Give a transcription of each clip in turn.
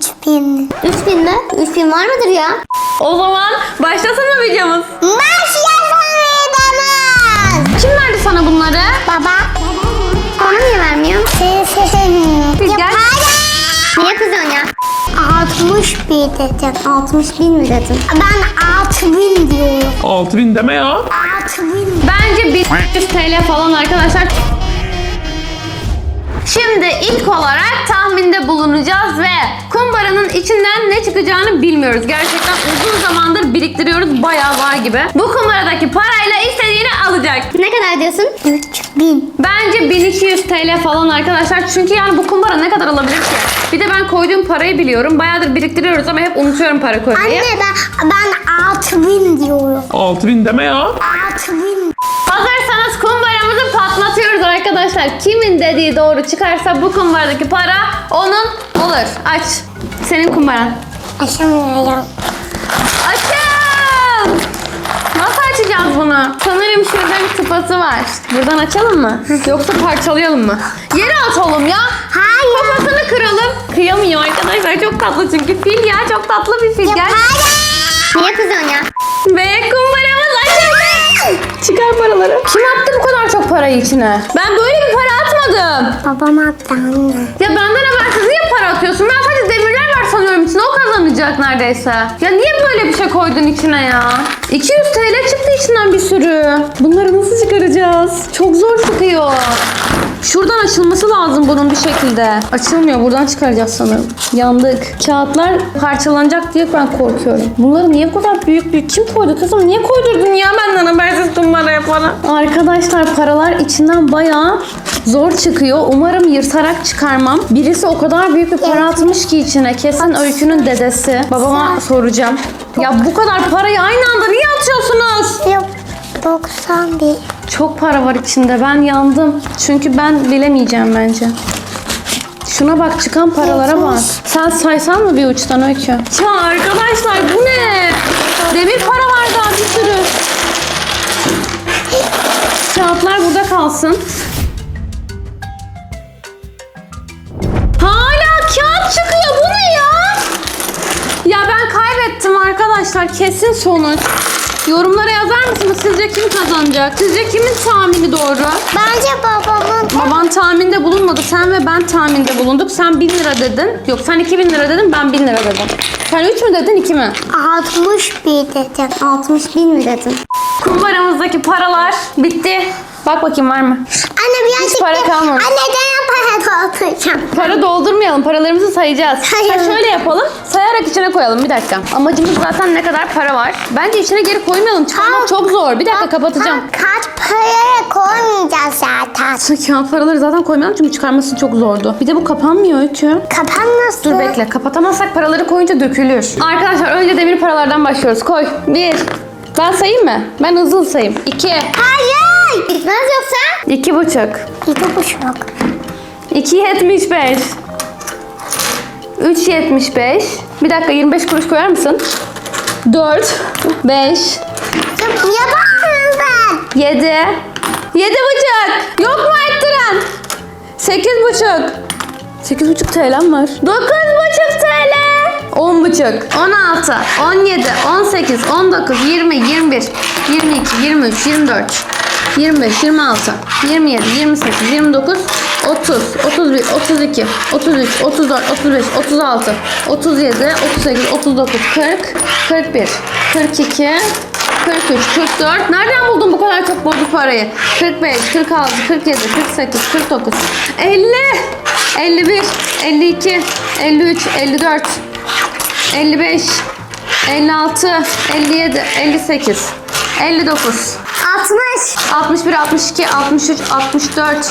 3000. 3000 mi? 3000 var mıdır ya? O zaman başlasana videomuz. Başlasın Kim verdi sana bunları? Baba. Bana niye vermiyor? ya Gel. Niye kızıyorsun ya? 60 bin dedim. 60 bin mi dedin? Ben 6000 diyorum. 6000 deme ya. 6000. Bence 1100 TL falan arkadaşlar. Şimdi ilk olarak tahminde bulunacağız ve kumbaranın içinden ne çıkacağını bilmiyoruz. Gerçekten uzun zamandır biriktiriyoruz. Bayağı var gibi. Bu kumbaradaki parayla istediğini alacak. Ne kadar diyorsun? 3000. Bence 1200 TL falan arkadaşlar. Çünkü yani bu kumbara ne kadar alabilir ki? Bir de ben koyduğum parayı biliyorum. Bayağıdır biriktiriyoruz ama hep unutuyorum para koymayı. Anne ben ben 6000 diyorum. 6000 deme ya. 6000. Arkadaşlar. Kimin dediği doğru çıkarsa bu kumbaradaki para onun olur. Aç. Senin kumbaran. Aşamıyorum. Açın! Nasıl açacağız bunu? Sanırım şurada bir tıpası var. Buradan açalım mı? Yoksa parçalayalım mı? Yere atalım ya. Hayır. Kafasını kıralım. Kıyamıyor arkadaşlar. Çok tatlı çünkü fil ya. Çok tatlı bir fil. Gel. para. Niye kızıyorsun ya? Ve açıldı. Çıkar paraları. Kim attı bu kadar çok parayı içine? Ben böyle bir para atmadım. Babam attı anne. Ya benden habersiz niye para atıyorsun? Ben sadece demirler var sanıyorum içine. O kazanacak neredeyse. Ya niye böyle bir şey koydun içine ya? 200 TL çıktı içinden bir sürü. Bunları nasıl çıkaracağız? Çok zor çıkıyor. Şuradan açılması lazım bunun bir şekilde. Açılmıyor. Buradan çıkaracağız sanırım. Yandık. Kağıtlar parçalanacak diye ben korkuyorum. Bunları niye bu kadar büyük büyük? Kim koydu kızım? Niye koydurdun ya benden habersiz kumbaraya para? Arkadaşlar paralar içinden bayağı zor çıkıyor. Umarım yırtarak çıkarmam. Birisi o kadar büyük bir para atmış ki içine. Kesin Öykü'nün dedesi. Babama soracağım. Ya bu kadar parayı aynı anda niye atıyorsunuz? Yok 91. Çok para var içinde. Ben yandım. Çünkü ben bilemeyeceğim bence. Şuna bak çıkan paralara bak. Sen saysan mı bir uçtan Öykü? Ya arkadaşlar bu ne? Demir para var daha bir sürü. Kağıtlar burada kalsın. Arkadaşlar. Kesin sonuç. Yorumlara yazar mısınız? Sizce kim kazanacak? Sizce kimin tahmini doğru? Bence babamın Baban tahminde bulunmadı. Sen ve ben tahminde bulunduk. Sen 1000 lira dedin. Yok sen 2000 lira dedin. Ben 1000 lira dedim. Sen 3 mü dedin 2 mi? 61 dedim. 60 bin mi dedin? Kumbaramızdaki paralar bitti. Bak bakayım var mı? Anne bir Hiç para kalmamış. Anne ben para dolduracağım. Para doldurmayalım. Paralarımızı sayacağız. Hayır. Ha, şöyle yapalım. Sayarak içine koyalım. Bir dakika. Amacımız zaten ne kadar para var. Bence içine geri koymayalım. Çıkarmak çok zor. Bir dakika kapatacağım. Ka- kaç paraya koymayacağız zaten. Kağıt paraları zaten koymayalım çünkü çıkarması çok zordu. Bir de bu kapanmıyor Öykü. Kapanmasın. Dur bekle. Kapatamazsak paraları koyunca dökülür. Arkadaşlar önce demir paralardan başlıyoruz. Koy. Bir. Ben sayayım mı? Ben hızlı sayayım. İki. Hayır. Bitmez yoksa? İki buçuk. İki buçuk. İki yetmiş beş. Üç yetmiş beş. Bir dakika 25 kuruş koyar mısın? Dört. Beş. Yapamıyorum ben. Yedi. Yedi buçuk. Yok mu arttıran? Sekiz buçuk. Sekiz buçuk TL'm var. Dokuz buçuk TL. On buçuk. On altı. On yedi. On sekiz. On dokuz. Yirmi. Yirmi bir. Yirmi iki. Yirmi üç. Yirmi dört. 25, 26, 27, 28, 29, 30, 31, 32, 33, 34, 35, 36, 37, 38, 39, 40, 41, 42, 43, 44. Nereden buldun bu kadar çok bozuk parayı? 45, 46, 47, 48, 49, 50, 51, 52, 53, 54, 55, 56, 57, 58, 59, 60. 61, 62, 63, 64,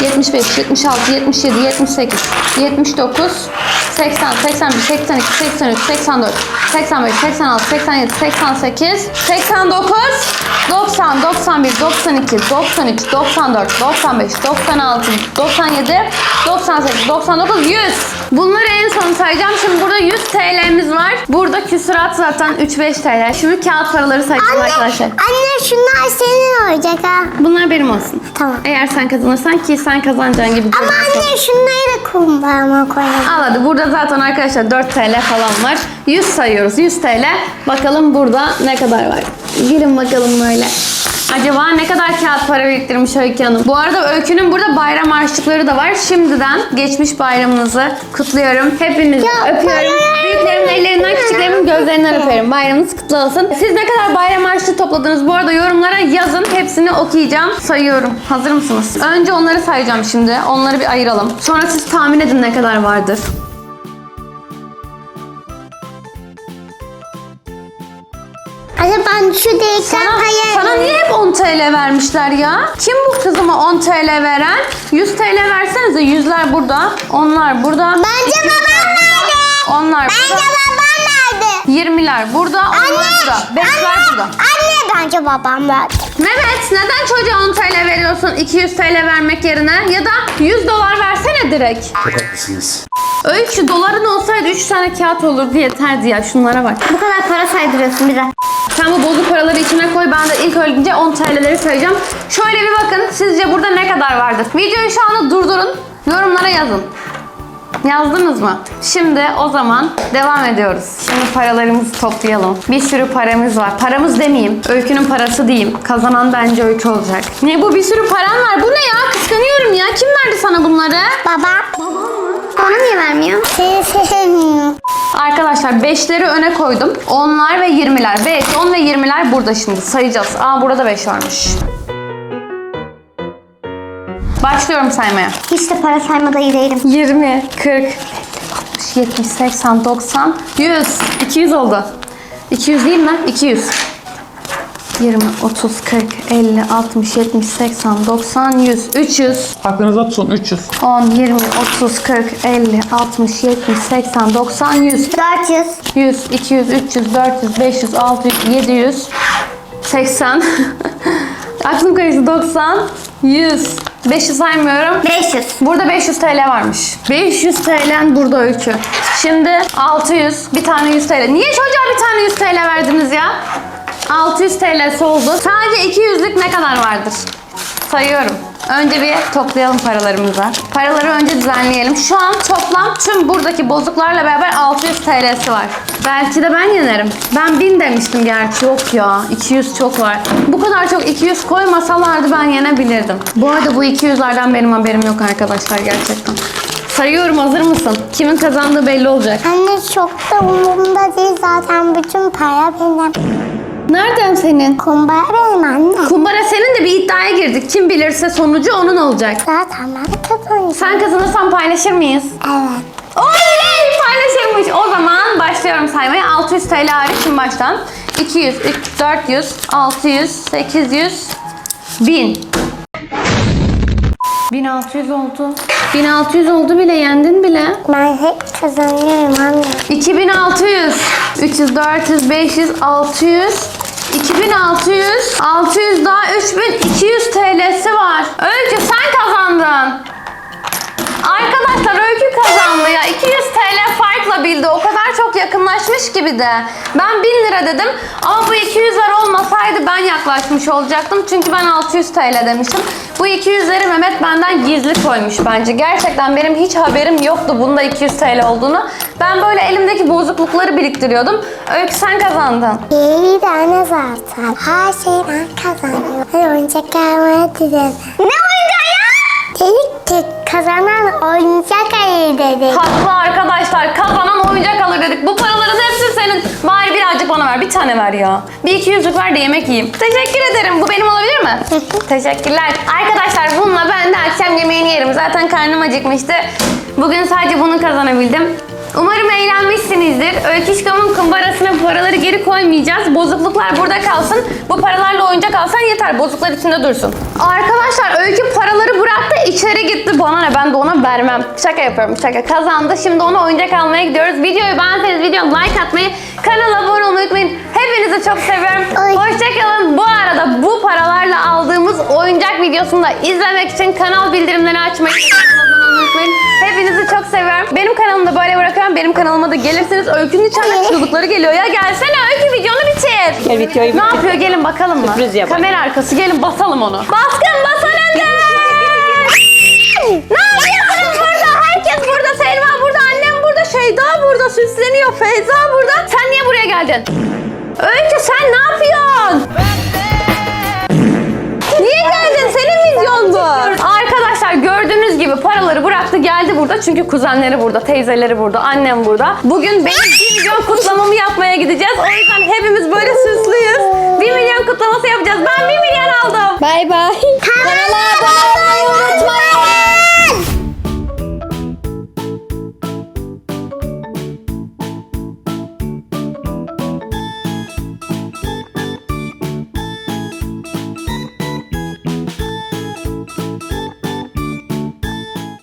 75, 76, 77, 78, 79, 80, 81, 82, 83, 84, 85, 86, 87, 88, 89, 90, 91, 92, 93, 94, 95, 96, 97, 98, 99, 100. Bunları en son sayacağım. Şimdi burada 100 TL'miz var. Burada küsurat zaten 3-5 TL. Şimdi kağıt paraları sayacağız Anne, arkadaşlar. anne şunlar senin olacak ha. Bunlar benim olsun. Tamam. Eğer sen kazanırsan ki sen kazanacağın gibi. Ama anne şunları da kumbağama koyalım. Al hadi burada zaten arkadaşlar 4 TL falan var. 100 sayıyoruz 100 TL. Bakalım burada ne kadar var. Girin bakalım böyle. Acaba ne kadar kağıt para biriktirmiş Öykü Hanım? Bu arada Öykü'nün burada bayram harçlıkları da var. Şimdiden geçmiş bayramınızı kutluyorum. Hepinizi Ya, öpüyorum. Büyüklerimin ellerinden, küçüklerimin gözlerinden öperim. Bayramınız kutlu olsun. Siz ne kadar bayram harçlığı topladınız? Bu arada yorumlara yazın. Hepsini okuyacağım. Sayıyorum. Hazır mısınız? Önce onları sayacağım şimdi. Onları bir ayıralım. Sonra siz tahmin edin ne kadar vardır. Anne ben şu delikten Sana, hayal sana niye hep 10 TL vermişler ya? Kim bu kızıma 10 TL veren? 100 TL versenize. Yüzler burada. Onlar burada. Bence babam nerede? Onlar Bence burada. babam nerede? 20'ler burada. Onlar burada. 5'ler burada. Anne bence babam verdi. Mehmet neden çocuğa 10 TL veriyorsun 200 TL vermek yerine? Ya da 100 dolar versene direkt. Çok haklısınız. Öykü doların olsaydı 3 tane kağıt olurdu yeterdi ya. Şunlara bak. Bu kadar para saydırıyorsun bize. Sen bu bozuk paraları içine koy. Ben de ilk önce 10 TL'leri sayacağım. Şöyle bir bakın. Sizce burada ne kadar vardır? Videoyu şu anda durdurun. Yorumlara yazın. Yazdınız mı? Şimdi o zaman devam ediyoruz. Şimdi paralarımızı toplayalım. Bir sürü paramız var. Paramız demeyeyim. Öykünün parası diyeyim. Kazanan bence öykü olacak. Ne bu bir sürü paran var. Bu ne ya? Kıskanıyorum ya. Kim verdi sana bunları? Babam. Bana niye vermiyor? Seni. Arkadaşlar 5'leri öne koydum. 10'lar ve 20'ler. 5, 10 ve 20'ler burada şimdi. Sayacağız. Aa burada 5 varmış. Başlıyorum saymaya. Hiç de para saymada iyi değilim. 20, 40, 50, 60, 70, 80, 90, 100. 200 oldu. 200 değil mi? 200. 20, 30, 40, 50, 60, 70, 80, 90, 100, 300. Aklınıza tutun 300. 10, 20, 30, 40, 50, 60, 70, 80, 90, 100. 400. 100, 200, 300, 400, 500, 600, 700, 80. Aklım karıştı 90, 100. 500 saymıyorum. 500. Burada 500 TL varmış. 500 TL burada öykü. Şimdi 600, bir tane 100 TL. Niye çocuğa bir tane 100 TL verdiniz ya? 600 TL'si oldu. Sadece 200'lük ne kadar vardır? Sayıyorum. Önce bir toplayalım paralarımızı. Paraları önce düzenleyelim. Şu an toplam tüm buradaki bozuklarla beraber 600 TL'si var. Belki de ben yenerim. Ben 1000 demiştim gerçi. Yok ya. 200 çok var. Bu kadar çok 200 koymasalardı ben yenebilirdim. Bu arada bu 200'lerden benim haberim yok arkadaşlar gerçekten. Sayıyorum hazır mısın? Kimin kazandığı belli olacak. Anne çok da umurumda değil zaten bütün para benim. Nereden senin? Kumbara benim anne. Kumbara senin de bir iddiaya girdik. Kim bilirse sonucu onun olacak. Zaten ben kazanacağım. Sen kazanırsan paylaşır mıyız? Evet. Oley! Paylaşılmış. O zaman başlıyorum saymaya. 600 TL hariç şimdi baştan. 200, 300, 400, 600, 800, 1000. 1600 oldu. 1600 oldu bile yendin bile. Ben hep kazanıyorum anne. 2600, 300, 400, 500, 600, 2600, 600 daha 3200 TL'si var. Öykü sen kazandın. Arkadaşlar Öykü kazandı ya. 200 TL farkla bildi. O kadar çok yakınlaşmış gibi de. Ben 1000 lira dedim. Ama bu 200'ler olmasaydı ben yaklaşmış olacaktım. Çünkü ben 600 TL demiştim. Bu 200'leri Mehmet benden gizli koymuş bence. Gerçekten benim hiç haberim yoktu bunda 200 TL olduğunu. Ben böyle elimdeki bozuklukları biriktiriyordum. Öykü sen kazandın. İyi de anne zaten. Her şeyi ben kazanıyorum. Hadi oyuncak almaya gidelim. Ne oyuncağı ya? Dedik ki kazanan oyuncak ayı dedik. Haklı arkadaşlar. Kazanan oyuncak alır dedik. Bu paraların. Bari ver. Bir tane ver ya. Bir iki yüzlük ver de yemek yiyeyim. Teşekkür ederim. Bu benim olabilir mi? Teşekkürler. Arkadaşlar bununla ben de akşam yemeğini yerim. Zaten karnım acıkmıştı. Bugün sadece bunu kazanabildim. Umarım eğlenmişsinizdir. Öyküşkam'ın kumbarasına paraları geri koymayacağız. Bozukluklar burada kalsın. Bu paralarla oyuncak alsan yeter. Bozuklar içinde dursun. Arkadaşlar Öykü paraları bıraktı içeri gitti. Bana ne ben de ona vermem. Şaka yapıyorum şaka. Kazandı. Şimdi ona oyuncak almaya gidiyoruz. Videoyu beğenseniz videoya like atmayı, kanala abone olmayı unutmayın. Hepinizi çok seviyorum. Hoşçakalın. Bu arada bu paralarla aldığımız oyuncak videosunu da izlemek için kanal bildirimleri açmayı, unutmayın. Hepinizi çok seviyorum. Benim böyle bırakıyorum. benim kanalıma da gelirseniz Öykü'nün içeriden çığlıkları geliyor ya. Gelsene Öykü videonu bitir. Gel videoyu Ne bitir. yapıyor gelin bakalım mı? Sürpriz yapalım. Kamera arkası gelin basalım onu. Baskın basan Önder. ne yapıyorsunuz burada? Herkes burada. Selma burada, annem burada, Şeyda burada süsleniyor. Feyza burada. Sen niye buraya geldin? Öykü sen ne yapıyorsun? Niye geldin? Senin videon bu. Arkadaşlar gördüğünüz gibi paraları bıraktı geldi burada. Çünkü kuzenleri burada, teyzeleri burada, annem burada. Bugün benim 1 milyon kutlamamı yapmaya gideceğiz. O yüzden hepimiz böyle süslüyüz. 1 milyon kutlaması yapacağız. Ben 1 milyon aldım. Bay bay.